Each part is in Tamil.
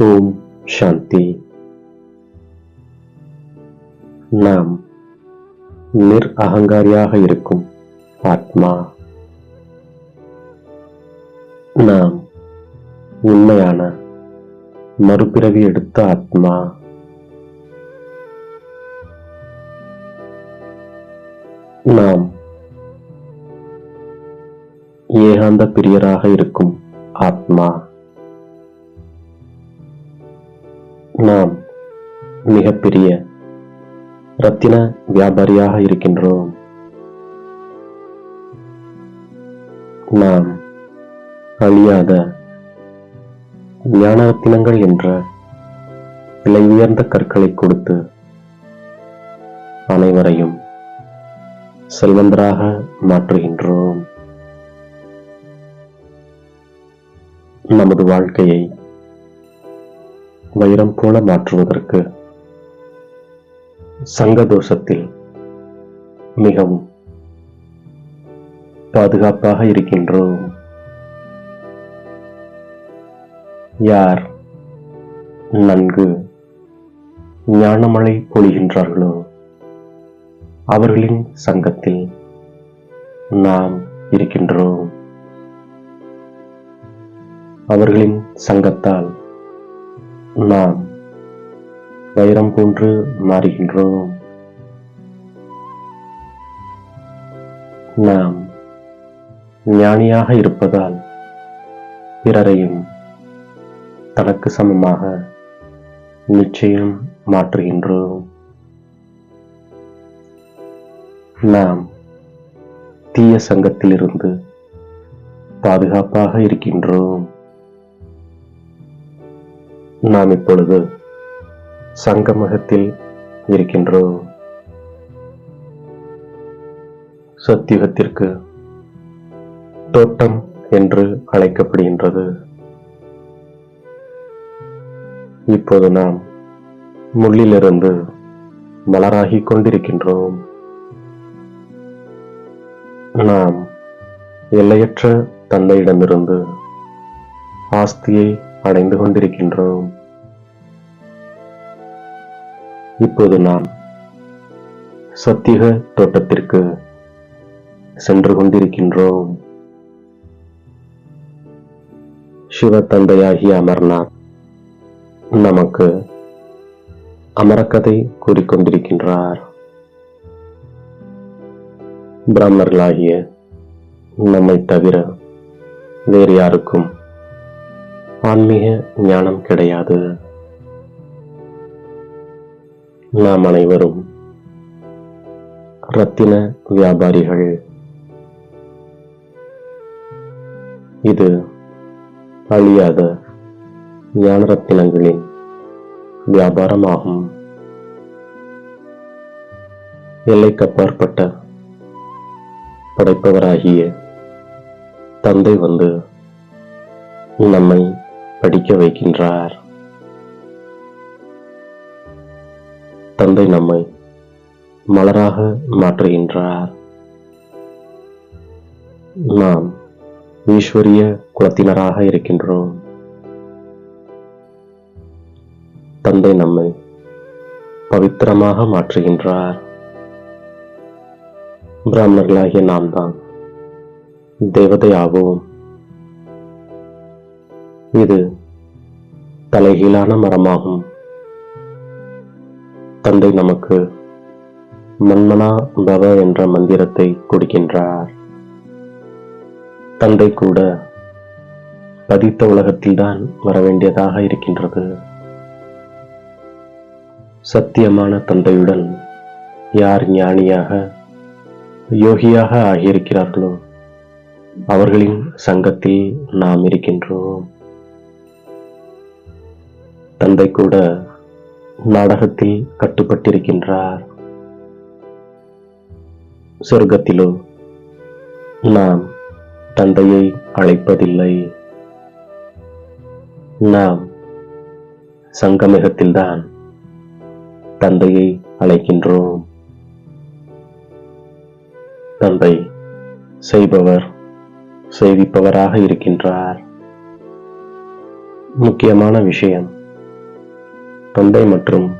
ஓம் சாந்தி. நாம் நிர் அகங்காரியாக இருக்கும் ஆத்மா. நாம் உண்மையான மறுபிறவி எடுத்த ஆத்மா. நாம் ஏகாந்த பிரியராக இருக்கும் ஆத்மா. நாம் மிகப்பெரிய ரத்தின வியாபாரியாக இருக்கின்றோம். நாம் அழியாத ஞான ரத்தினங்கள் என்ற விலை உயர்ந்த கற்களை கொடுத்து அனைவரையும் செல்வந்தராக மாற்றுகின்றோம். நமது வாழ்க்கையை வைரம் போல மாற்றுவதற்கு சங்க தோஷத்தில் மிகவும் பாதுகாப்பாக இருக்கின்றோம். யார் நன்கு ஞானமழை பொழிகின்றார்களோ அவர்களின் சங்கத்தில் நாம் இருக்கின்றோம். அவர்களின் சங்கத்தால் நாம் வைரம் போன்று மாறுகின்றோம். நாம் ஞானியாக இருப்பதால் பிறரையும் தனக்கு சமமாக நிச்சயம் மாற்றுகின்றோம். நாம் தீய சங்கத்திலிருந்து பாதுகாப்பாக இருக்கின்றோம். நாம் இப்பொழுது சங்கமகத்தில் இருக்கின்றோம். சத்தியுகத்திற்கு தோட்டம் என்று அழைக்கப்படுகின்றது. இப்போது நாம் முள்ளிலிருந்து மலராகிக் கொண்டிருக்கின்றோம். நாம் எல்லையற்ற தந்தையிடமிருந்து ஆஸ்தியை அடைந்து கொண்டிருக்கின்றோம். இப்போது நாம் சத்தியக தோட்டத்திற்கு சென்று கொண்டிருக்கின்றோம். சிவ தந்தையாகிய அமர்நாத் நமக்கு அமரக்கதை கூறிக்கொண்டிருக்கின்றார் பிராமணர்களாகிய நம்மை தவிர வேறு யாருக்கும் ஆன்மீக ஞானம் கிடையாது. நாம் அனைவரும் ரத்தின வியாபாரிகள். இது அழியாத ஞான ரத்தினங்களின் வியாபாரமாகும். எல்லைக்கப்பாற்பட்ட படைப்பவராகிய தந்தை வந்து நம்மை படிக்க வைக்கின்றார். தந்தை நம்மை மலராக மாற்றுகின்றார். நாம் ஈஸ்வரிய குலத்தினராக இருக்கின்றோம். தந்தை நம்மை பவித்திரமாக மாற்றுகின்றார். பிராமணர்களாகிய நாம் தான் தேவதை ஆவோம் இது தலைகீழான மரமாகும். தந்தை நமக்கு மன்மனா பவ என்ற மந்திரத்தை கொடுக்கின்றார். தந்தை கூட பதித்த உலகத்தில்தான் வரவேண்டியதாக இருக்கின்றது. சத்தியமான தந்தையுடன் யார் ஞானியாக யோகியாக ஆகியிருக்கிறார்களோ அவர்களின் சங்கத்தில் நாம் இருக்கின்றோம். தந்தை கூட நாடகத்தில் கட்டுப்பட்டிருக்கின்றார். சொர்க்கத்திலோ நாம் தந்தையை அழைப்பதில்லை. நாம் சங்கமிகத்தில்தான் தந்தையை அழைக்கின்றோம். தந்தை செய்பவர் செய்விப்பவராக இருக்கின்றார். முக்கியமான விஷயம் தந்தை மற்றும்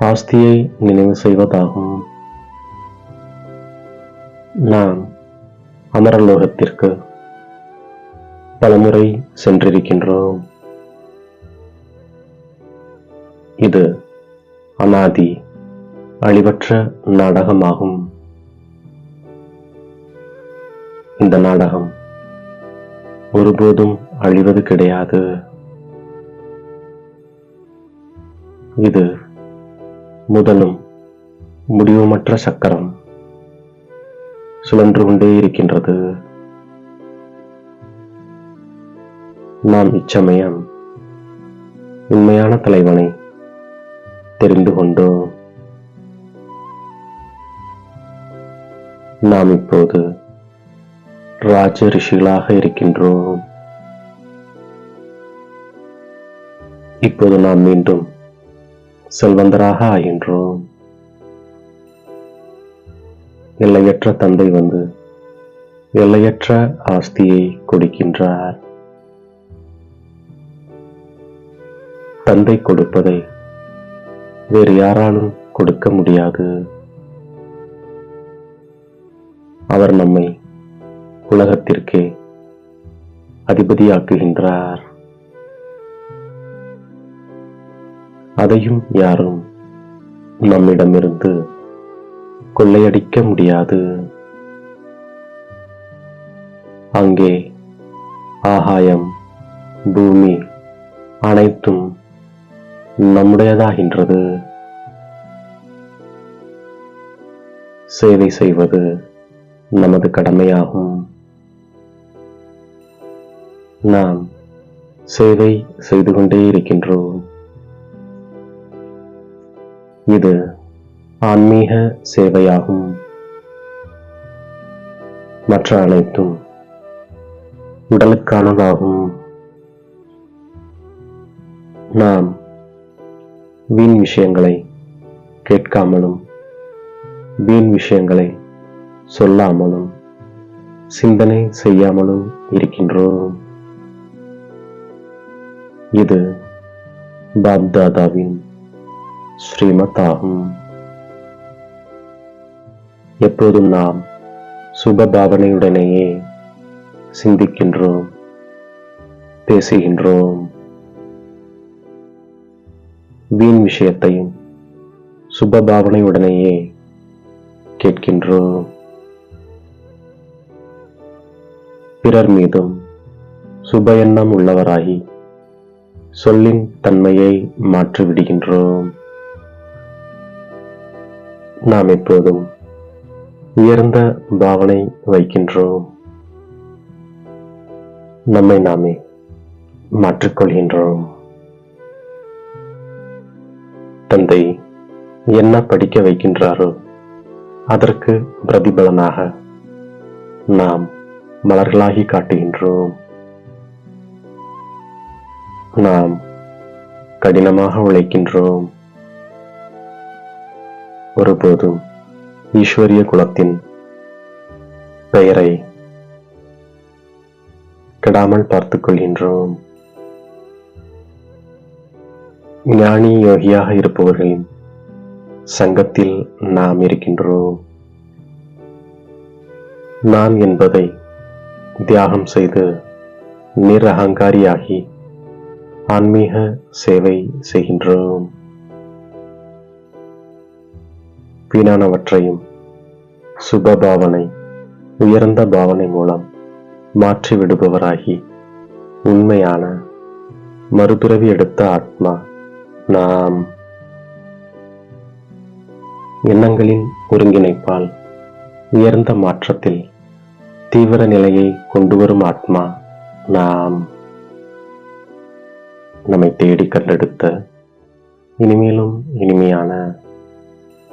ஆஸ்தியை நினைவு செய்வதாகும். நாம் அமரலோகத்திற்கு பலமுறை சென்றிருக்கின்றோம். இது அனாதி அழிவற்ற நாடகமாகும். இந்த நாடகம் ஒருபோதும் அழிவது கிடையாது. இது முதலும் முடிவுமற்ற சக்கரம். சுழன்று கொண்டே இருக்கின்றது. நாம் இச்சமயம் உண்மையான தலைவனை தெரிந்து கொண்டோம் நாம் இப்போது ராஜ ரிஷிகளாக இருக்கின்றோம். இப்போது நாம் மீண்டும் செல்வந்தராக ஆகின்றோம். எல்லையற்ற தந்தை வந்து எல்லையற்ற ஆஸ்தியை கொடுக்கின்றார். தந்தை கொடுப்பதை வேறு யாராலும் கொடுக்க முடியாது. அவர் நம்மை உலகத்திற்கே அதிபதியாக்குகின்றார். அதையும் யாரும் நம்மிடமிருந்து கொள்ளையடிக்க முடியாது. அங்கே ஆகாயம் பூமி அனைத்தும் நம்முடையதாகின்றது. சேவை செய்வது நமது கடமையாகும். நாம் சேவை செய்து கொண்டே இருக்கின்றோம். இது ஆன்மீக சேவையாகும். மற்ற அனைத்தும் உடலுக்கானதாகும். நாம் வீண் விஷயங்களை கேட்காமலும் வீண் விஷயங்களை சொல்லாமலும் சிந்தனை செய்யாமலும் இருக்கின்றோம். இது பாப்தாதாவின் ஸ்ரீமதாகும். எப்போதும் நாம் சுப பாவனையுடனேயே சிந்திக்கின்றோம் பேசுகின்றோம். வீண் விஷயத்தையும் சுப பாவனையுடனேயே கேட்கின்றோம். பிறர் மீதும் சுப எண்ணம் உள்ளவராகி சொல்லின் தன்மையை மாற்றிவிடுகின்றோம். நாம் எப்போதும் உயர்ந்த பாவனை வைக்கின்றோம். நம்மை நாமே மாற்றிக்கொள்கின்றோம். தந்தை என்ன படிக்க வைக்கின்றாரோ அதற்கு பிரதிபலனாக நாம் மலர்களாகி காட்டுகின்றோம். நாம் கடினமாக உழைக்கின்றோம். ஒருபோதும் ஈஸ்வரிய குலத்தின் பெயரை கெடாமல் பார்த்துக் கொள்கின்றோம். ஞானி யோகியாக இருப்பவர்களின் சங்கத்தில் நாம் இருக்கின்றோம். நான் என்பதை தியாகம் செய்து நிரகங்காரியாகி ஆன்மீக சேவை செய்கின்றோம். வீணானவற்றையும் சுப பாவனை உயர்ந்த பாவனை மூலம் மாற்றி விடுபவராகி உண்மையான மறுபிறவி எடுத்த ஆத்மா நாம். எண்ணங்களின் ஒருங்கிணைப்பால் உயர்ந்த மாற்றத்தில் தீவிர நிலையை கொண்டு வரும் ஆத்மா நாம். நம்மை தேடி கண்டெடுத்த இனிமேலும் இனிமையான